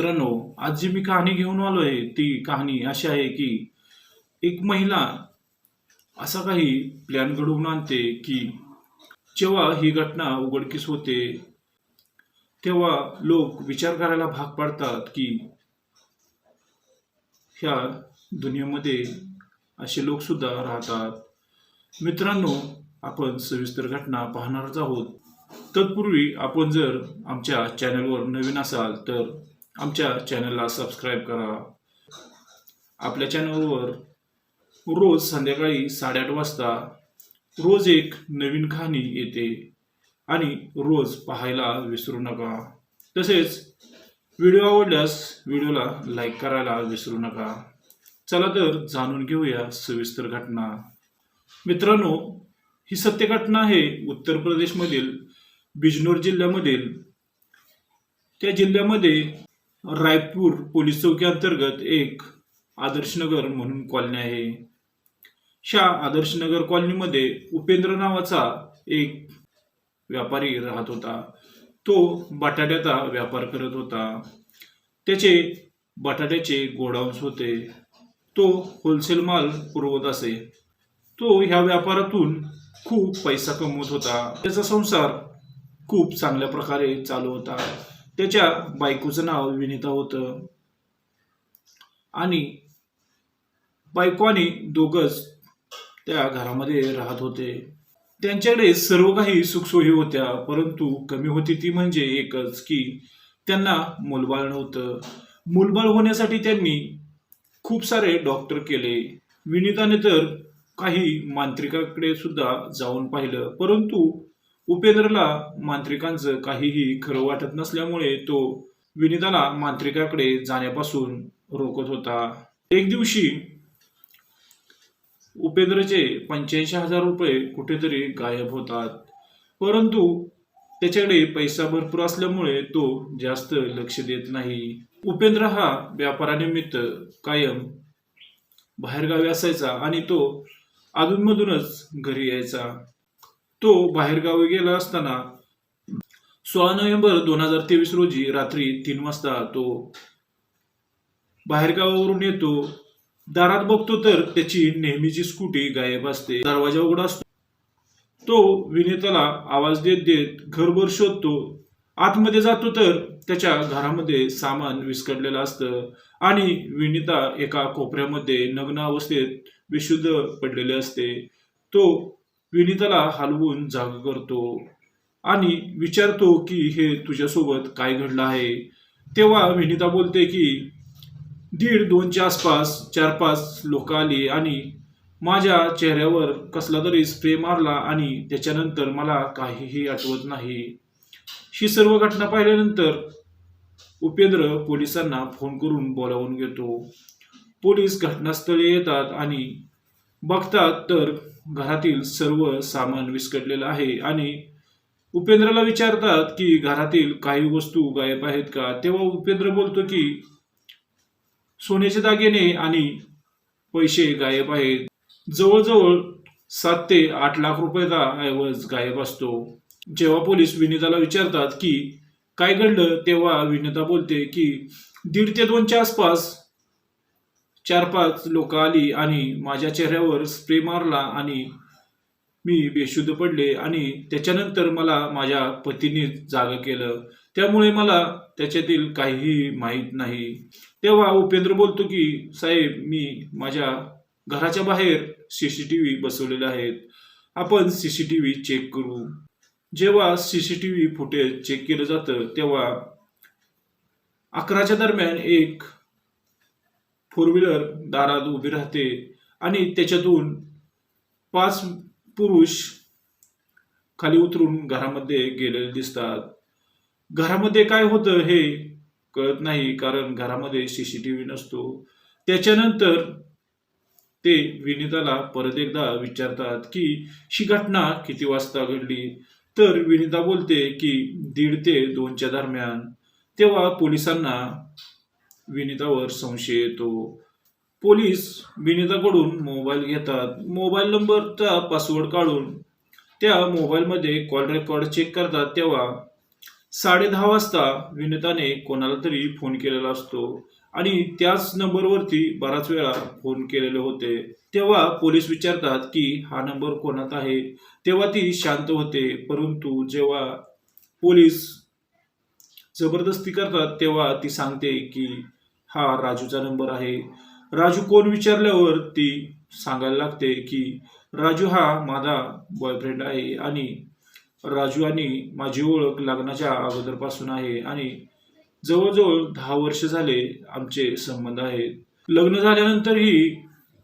मित्रांनो आज जी मी कहाणी घेऊन आलो आहे ती कहाणी अशी आहे की एक महिला असा काही प्लॅन घडवून आणते की जेव्हा ही घटना उघडकीस होते तेव्हा लोक विचार करायला भाग पाडतात की ह्या दुनियेमध्ये असे लोक सुद्धा राहतात. मित्रांनो आपण सविस्तर घटना पाहणारच आहोत. तत्पूर्वी आपण जर आमच्या चॅनलवर नवीन असाल तर आमच्या चॅनलला सबस्क्राईब करा. आपल्या चॅनलवर रोज संध्याकाळी साडेआठ वाजता रोज एक नवीन कहाणी येते आणि रोज पाहायला विसरू नका. तसेच व्हिडिओ आवडल्यास व्हिडिओला लाईक करायला विसरू नका. चला तर जाणून घेऊया सविस्तर घटना. मित्रांनो ही सत्य घटना आहे उत्तर प्रदेशमधील बिजनोर जिल्ह्यामधील. त्या जिल्ह्यामध्ये रायपूर पोलीस चौकी अंतर्गत एक आदर्शनगर म्हणून कॉलनी आहे. ह्या आदर्शनगर कॉलनीमध्ये उपेंद्र नावाचा एक व्यापारी राहत होता. तो बटाट्याचा व्यापार करत होता. त्याचे बटाट्याचे गोडाऊन्स होते. तो होलसेल माल पुरवत असे. तो ह्या व्यापारातून खूप पैसा कमवत होता. त्याचा संसार खूप चांगल्या प्रकारे चालू होता. त्याच्या बायकोचं नाव विनिता होतं. आणि बायको आणि दोघंच त्या घरामध्ये राहत होते. त्यांच्याकडे सर्व काही सुखसोयी होत्या परंतु कमी होती ती म्हणजे एकच की त्यांना मुलबाळ नव्हतं. मुलबाळ होण्यासाठी त्यांनी खूप सारे डॉक्टर केले. विनिताने तर काही मांत्रिकाकडे सुद्धा जाऊन पाहिलं परंतु उपेंद्रला मांत्रिकांचं काहीही खरं वाटत नसल्यामुळे तो विनिताला मांत्रिकाकडे जाण्यापासून रोखत होता. एक दिवशी उपेंद्रचे पंच्याऐंशी हजार रुपये कुठेतरी गायब होतात. परंतु त्याच्याकडे पैसा भरपूर असल्यामुळे तो जास्त लक्ष देत नाही. उपेंद्र हा व्यापारानिमित्त कायम बाहेरगावी असायचा आणि तो अधूनमधूनच घरी यायचा. तो बाहेरगावी गेला असताना सोळा नोव्हेंबर दोन हजार तेवीस रोजी रात्री तीन वाजता तो बाहेरगावावरून येतो. दारात बघतो तर त्याची नेहमीची स्कूटी गायब असते. दरवाजा उघडा असतो. तो विनेताला आवाज देत देत घरभर शोधतो. आतमध्ये जातो तर त्याच्या घरामध्ये सामान विस्कटलेलं असतं आणि विनिता एका कोपऱ्यामध्ये नग्न अवस्थेत विशुद्ध पडलेले असते. तो विनिताला हलवून जाग करतो आणि विचारतो की हे तुझ्यासोबत काय घडलं आहे? तेव्हा विनिता बोलते की दीड दोनच्या आसपास चार पाच लोक आली आणि माझ्या चेहऱ्यावर कसला तरी स्प्रे मारला आणि त्याच्यानंतर मला काहीही आठवत नाही. ही सर्व घटना पाहिल्यानंतर उपेंद्र पोलिसांना फोन करून बोलावून घेतो. पोलीस घटनास्थळी येतात आणि बघतात तर घरातील सर्व सामान विस्कटलेलं आहे आणि उपेंद्रला विचारतात की घरातील काही वस्तू गायब आहेत का? तेव्हा उपेंद्र बोलतो की सोन्याचे दागिने आणि पैसे गायब आहेत. जवळजवळ सात ते आठ लाख रुपयाचा ऐवज गायब असतो. जेव्हा पोलीस विनिताला विचारतात की काय घडलं? तेव्हा विनिता बोलते की दीड ते दोनच्या आसपास चार पाच लोक आली आणि माझ्या चेहऱ्यावर स्प्रे मारला आणि मी बेशुद्ध पडले आणि त्याच्यानंतर मला माझ्या पतीने जाग केलं. त्यामुळे मला त्याच्यातील काहीही माहीत नाही. तेव्हा उपेंद्र बोलतो की साहेब मी माझ्या घराच्या बाहेर सी सी टी व्ही बसवलेले आहेत. आपण C C T V check करू. जेव्हा C C T V footage check केलं जातं तेव्हा अकराच्या दरम्यान एक फोर व्हीलर दारात उभी राहते आणि त्याच्यातून पाच पुरुष खाली उतरून घरामध्ये गेलेले दिसतात. घरामध्ये काय होतं हे कळत नाही कारण घरामध्ये सीसीटीव्ही नसतो. त्याच्यानंतर ते विनिताला परत एकदा विचारतात की ही घटना किती वाजता घडली? तर विनिता बोलते की दीड ते दोनच्या दरम्यान. तेव्हा पोलिसांना विनितावर संशय येतो. पोलीस विनिताकडून मोबाईल घेतात. मोबाईल नंबरचा पासवर्ड काढून त्या मोबाईलमध्ये कॉल रेकॉर्ड चेक करतात. तेव्हा साडे दहा वाजता विनिताने कोणाला तरी फोन केलेला असतो आणि त्याच नंबरवरती बराच वेळा फोन केलेले होते. तेव्हा पोलीस विचारतात की हा नंबर कोणाचा आहे? तेव्हा ती शांत होते. परंतु जेव्हा पोलीस जबरदस्ती करतात तेव्हा ती सांगते की हा राजूचा नंबर आहे. राजू कोण विचारल्यावर ती सांगायला लागते की राजू हा माझा बॉयफ्रेंड आहे आणि राजू आणि माझी ओळख लग्नाच्या अगोदरपासून आहे आणि जवळजवळ दहा वर्ष झाले आमचे संबंध आहेत. लग्न झाल्यानंतरही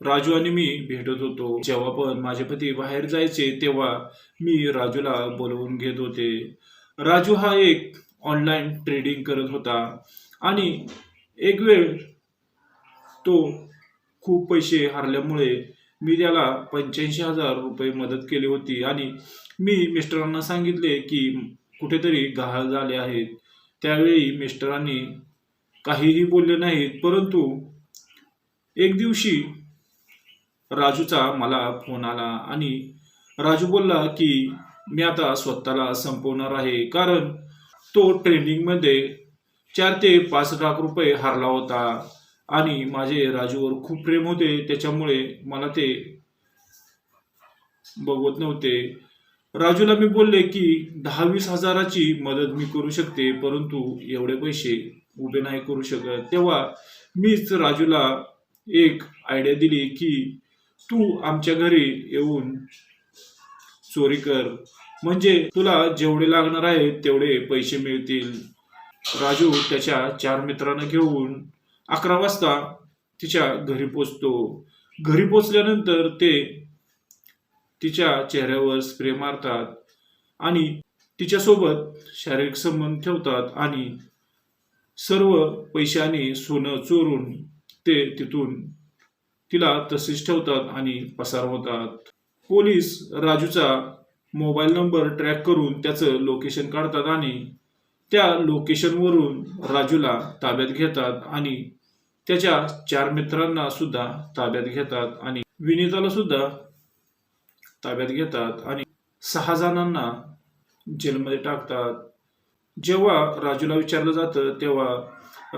राजू आणि मी भेटत होतो. जेव्हा पण माझे पती बाहेर जायचे तेव्हा मी राजूला बोलवून घेत होते. राजू हा एक ऑनलाईन ट्रेडिंग करत होता आणि एक वेळ तो खूप पैसे हरल्यामुळे मी त्याला पंच्याऐंशी हजार रुपये मदत केली होती. आणि मी मिस्टरांना सांगितले की कुठेतरी गहाळ झाले आहेत. त्यावेळी मिस्टरांनी काहीही बोलले नाहीत परंतु एक दिवशी राजूचा मला फोन आला आणि राजू बोलला की मी आता स्वतःला संपवणार आहे कारण तो ट्रेनिंगमध्ये चार ते पाच लाख रुपये हारला होता. आणि माझे राजूवर खूप प्रेम होते. त्याच्यामुळे मला ते बघवत नव्हते. राजूला मी बोलले की दहा वीस हजाराची मदत मी करू शकते परंतु एवढे पैसे उभे नाही करू शकत. तेव्हा मीच राजूला एक आयडिया दिली की तू आमच्या घरी येऊन चोरी कर. म्हणजे तुला जेवढे लागणार आहे तेवढे पैसे मिळतील. राजू त्याच्या चार मित्रांना घेऊन अकरा वाजता तिच्या घरी पोचतो. घरी पोचल्यानंतर ते तिच्या चेहऱ्यावर स्प्रे मारतात आणि तिच्यासोबत शारीरिक संबंध ठेवतात आणि सर्व पैशाने सोनं चोरून ते तिथून तिला तसेच ठेवतात आणि पसार होतात. पोलीस राजूचा मोबाईल नंबर ट्रॅक करून त्याचं लोकेशन काढतात आणि त्या लोकेशनवरून राजूला ताब्यात घेतात आणि त्याच्या चार मित्रांना सुद्धा ताब्यात घेतात आणि विनीताला सुद्धा ताब्यात घेतात आणि सहा जणांना जेलमध्ये टाकतात. जेव्हा राजूला विचारलं जातं तेव्हा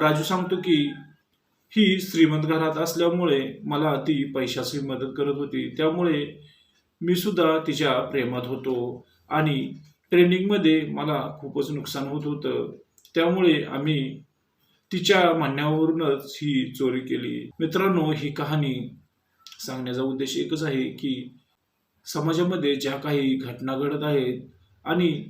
राजू सांगतो की ही श्रीमंत घरात असल्यामुळे मला ती पैशाची मदत करत होती. त्यामुळे मी सुद्धा तिच्या प्रेमात होतो आणि ट्रेनिंगमध्ये मला खूपच नुकसान होत होतं. त्यामुळे आम्ही तिच्या म्हणण्यावरूनच ही चोरी केली. मित्रांनो ही कहाणी सांगण्याचा उद्देश एकच आहे की समाजामध्ये ज्या काही घटना घडत आहेत आणि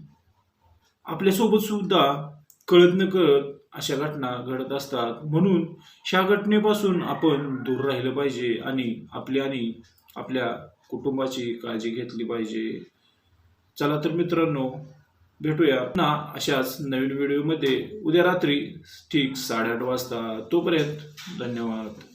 आपल्यासोबत सुद्धा कळत न कळत अशा घटना घडत असतात. म्हणून ह्या घटनेपासून आपण दूर राहिलं पाहिजे आणि आपली आणि आपल्या कुटुंबाची काळजी घेतली पाहिजे. चला तर मित्रांनो भेटूया ना अशाच नवीन व्हिडिओमध्ये उद्या रात्री ठीक साडेआठ वाजता. तोपर्यंत धन्यवाद.